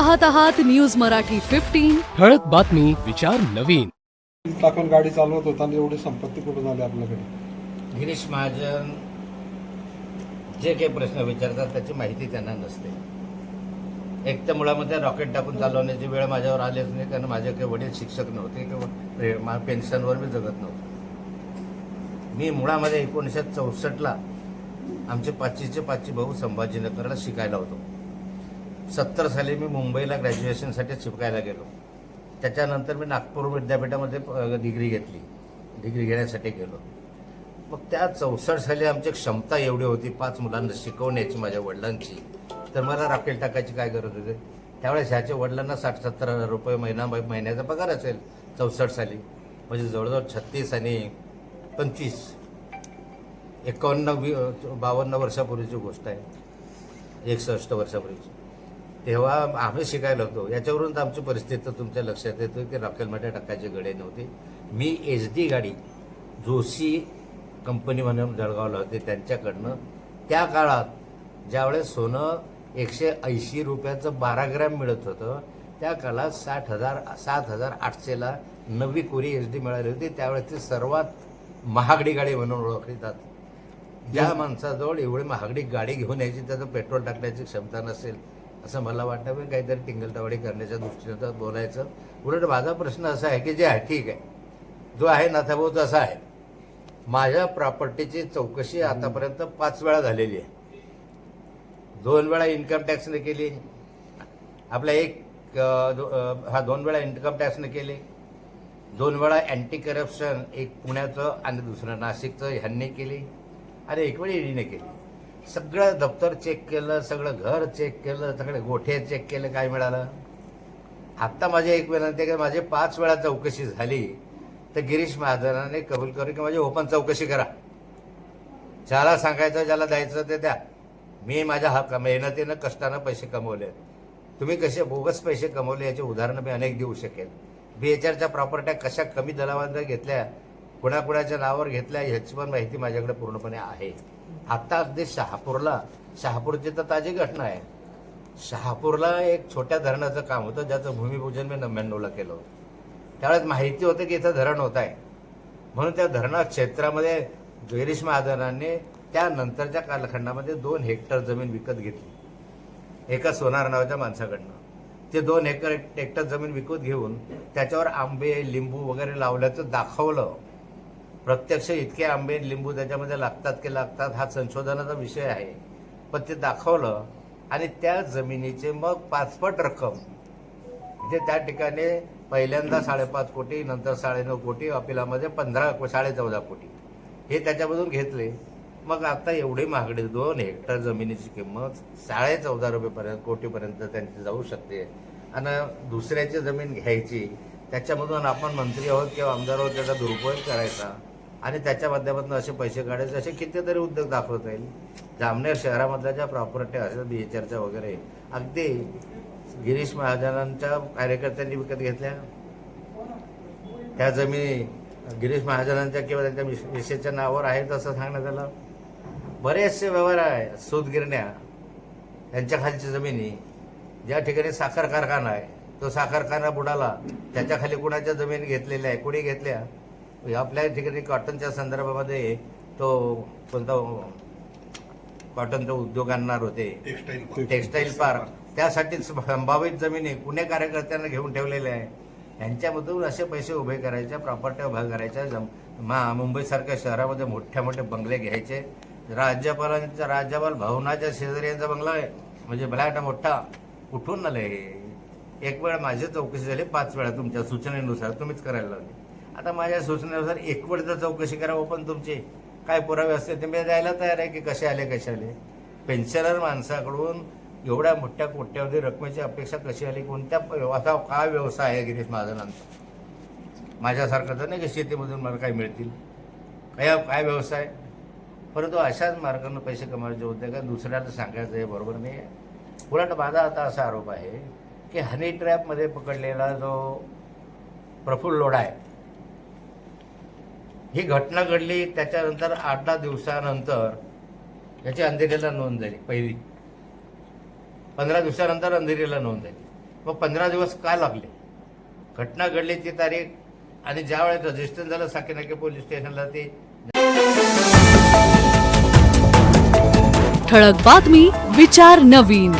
पाहत आहात news Marathi fifteen ठळक बातमी विचार नवीन. टाकून गाडी चालवत होता एवढी संपत्ती कुठून आली आपल्याकडे? गिरीश महाजन जे काही प्रश्न विचारतात त्याची माहिती त्यांना नसते. एक तर मुळामध्ये रॉकेट टाकून चालवण्याची वेळ माझ्यावर आलीच नाही कारण माझे काही वडील शिक्षक नव्हते किंवा रे- मा- पेन्शनवर मी जगत नव्हतो. मी मुळामध्ये एकोणीसशे चौसष्टला आमचे पाचीचे पाचवी भाऊ संभाजीनगरला शिकायला होतो. सत्तर साली मी मुंबईला ग्रॅज्युएशनसाठी शिकायला गेलो. त्याच्यानंतर मी नागपूर विद्यापीठामध्ये डिग्री घेतली. डिग्री घेण्यासाठी गेलो. मग त्या चौसष्ट साली आमची क्षमता एवढी होती पाच मुलांना शिकवण्याची माझ्या वडिलांची. तर मला राखेल टाकायची काय गरज होती? त्यावेळेस ह्याच्या वडिलांना साठ सत्तर हजार रुपये महिना महिन्याचा पगार असेल चौसष्ट साली. म्हणजे जवळजवळ छत्तीस आणि पंचवीस. एकावन्न वी बावन्न वर्षापूर्वीची गोष्ट आहे. एकसष्ट वर्षापूर्वीची. तेव्हा आम्ही शिकायला होतो. याच्यावरून तर आमची परिस्थिती तर तुमच्या लक्षात येतो की रॉकेलमध्ये टाकायचे गडे नव्हते. मी एच डी गाडी जोशी कंपनी म्हणून जळगावला होते त्यांच्याकडनं. त्या काळात ज्यावेळेस सोनं एकशे ऐंशी रुपयाचं बारा ग्रॅम मिळत होतं त्या काळात साठ हजार सात हजार आठशेला नवी कोरी एच डी मिळाली होती. त्यावेळेस ती सर्वात महागडी गाडी म्हणून ओळखली जाते. ज्या माणसाजवळ एवढी महागडी गाडी घेऊन यायची त्याचं पेट्रोल टाकण्याची क्षमता नसेल असं मला वाटतं मी काहीतरी टिंगलटावाडी करण्याच्या दृष्टीनं तर बोलायचं. उलट माझा प्रश्न असा आहे की जे आहे ठीक आहे. जो आहे नाथाभाऊ तसा आहे. माझ्या प्रॉपर्टीची चौकशी आतापर्यंत पाच वेळा झालेली आहे. दोन वेळा इन्कम टॅक्सने केली. आपल्या एक दो- हा दोन वेळा इन्कम टॅक्सने केली. दोन वेळा अँटी करप्शन एक पुण्याचं आणि दुसरं नाशिकचं ह्यांनी केली. आणि एक वेळी ईडीने केली. सगळं दप्तर चेक केलं सगळं घर चेक केलं सगळे गोठे चेक केले काय मिळालं? आत्ता माझी एक विनंती आहे की माझी पाच वेळा चौकशी झाली तर गिरीश महाजनाने कबूल करू की माझी ओपन चौकशी करा. ज्याला सांगायचं ज्याला द्यायचं ते द्या. मी माझ्या हक्क मेहनतीनं कष्टानं पैसे कमवले तुम्ही कसे बोगस पैसे कमवले याची उदाहरणं मी अनेक देऊ शकेल बी एच आरच्या प्रॉपर्ट्या कशा कमी दरावर घेतल्या कुणाकुणाच्या नावावर घेतल्या ह्याची पण माहिती माझ्याकडे पूर्णपणे आहे. आता अगदी शहापूरला शहापूरची तर ताजी घटना आहे. शहापूरला एक छोट्या धरणाचं काम होतं ज्याचं भूमिपूजन मी नव्याण्णवला केलं होतं. त्यावेळेस माहिती होतं की इथं धरण होत आहे. म्हणून त्या धरणा क्षेत्रामध्ये गिरीश महाजनांनी त्यानंतरच्या कालखंडामध्ये दोन हेक्टर जमीन विकत घेतली. एका सोनार नावाच्या माणसाकडनं. ते दोन एकर हेक्टर जमीन विकत घेऊन त्याच्यावर आंबे लिंबू वगैरे लावल्याचं दाखवलं. प्रत्यक्ष इतके आंबे लिंबू त्याच्यामध्ये लागतात की लागतात हा संशोधनाचा विषय आहे. पण ते दाखवलं आणि त्या जमिनीचे मग पाचपट रक्कम. म्हणजे त्या ठिकाणी पहिल्यांदा साडेपाच कोटी नंतर साडेनऊ कोटी अपिलामध्ये पंधरा साडे चौदा कोटी. हे त्याच्यामधून घेतले. मग आता एवढी महागडी दोन हेक्टर जमिनीची किंमत साडे चौदा रुपयेपर्यंत कोटीपर्यंत त्यांची जाऊ शकते. आणि दुसऱ्याची जमीन घ्यायची त्याच्यामधून आपण मंत्री आहोत किंवा आमदार आहोत त्याचा दुरुपयोग करायचा. आणि त्याच्या माध्यमातून असे पैसे काढायचे असे कितीतरी उद्योग दाखवता येईल. जामनेर शहरामधल्या ज्या प्रॉपर्ट्या असतात बी एच आरच्या वगैरे अगदी गिरीश महाजनांच्या कार्यकर्त्यांनी विकत घेतल्या. त्या जमिनी गिरीश महाजनांच्या किंवा त्यांच्या मिस- मिसेसच्या नावावर आहेत असं सांगण्यात आलं. बरेचसे व्यवहार आहे सूतगिरण्या यांच्या खालची जमिनी ज्या ठिकाणी साखर कारखाना आहे तो साखर कारखाना बुडाला त्याच्याखाली कुणाच्या जमीन घेतलेल्या आहे कुणी घेतल्या? आपल्या ठिकाणी कॉटनच्या संदर्भामध्ये तो कोणता कॉटनचा उद्योग आणणार होते. टेक्सटाईल पार्क त्यासाठी संभावित जमिनी पुणे कार्यकर्त्यांना घेऊन ठेवलेल्या आहे यांच्यामधून असे पैसे उभे करायचे प्रॉपर्ट्या उभ्या करायच्या जम मा मुंबईसारख्या शहरामध्ये मोठ्या मोठे बंगले घ्यायचे. राज्यपालांच्या राज्यपाल भवनाच्या शेजारी यांचा बंगला आहे. म्हणजे भलाटा मोठा. कुठून आलं हे? एक वेळ माझी चौकशी झाली पाच वेळा तुमच्या सूचनेनुसार तुम्हीच करायला लावली आता माझ्या सूचनेनुसार एक चौकशी करावं पण तुमची. काय पुरावे असते ते मी द्यायला तयार आहे की कसे आले कसे आले? पेन्शनर माणसाकडून एवढ्या मोठ्या कोट्यावधी रकमेची अपेक्षा कशी आली? कोणत्या असा काय व्यवसाय आहे गिरीश महाजनांचा? माझ्यासारखं तर नाही की शेतीमधून मला काय मिळतील? काय काय व्यवसाय? परंतु अशाच मार्गानं पैसे कमवायचे होते का? दुसऱ्याला सांगायचं हे बरोबर नाही आहे. उलट माझा आता असा आरोप आहे की हनी ट्रॅपमध्ये पकडलेला जो प्रफुल्ल लोढा आहे ही घटना घडली त्याच्यानंतर आठ दहा दिवसानंतर याची अंधेरीला नोंद झाली पहिली. पंधरा दिवसानंतर अंधेरीला नोंद झाली. मग पंधरा दिवस का लागले? घटना घडली ती तारीख आणि ज्या वेळेस रजिस्टर झालं साकीनाके पोलीस स्टेशनला ते ठळक बातमी विचार नवीन.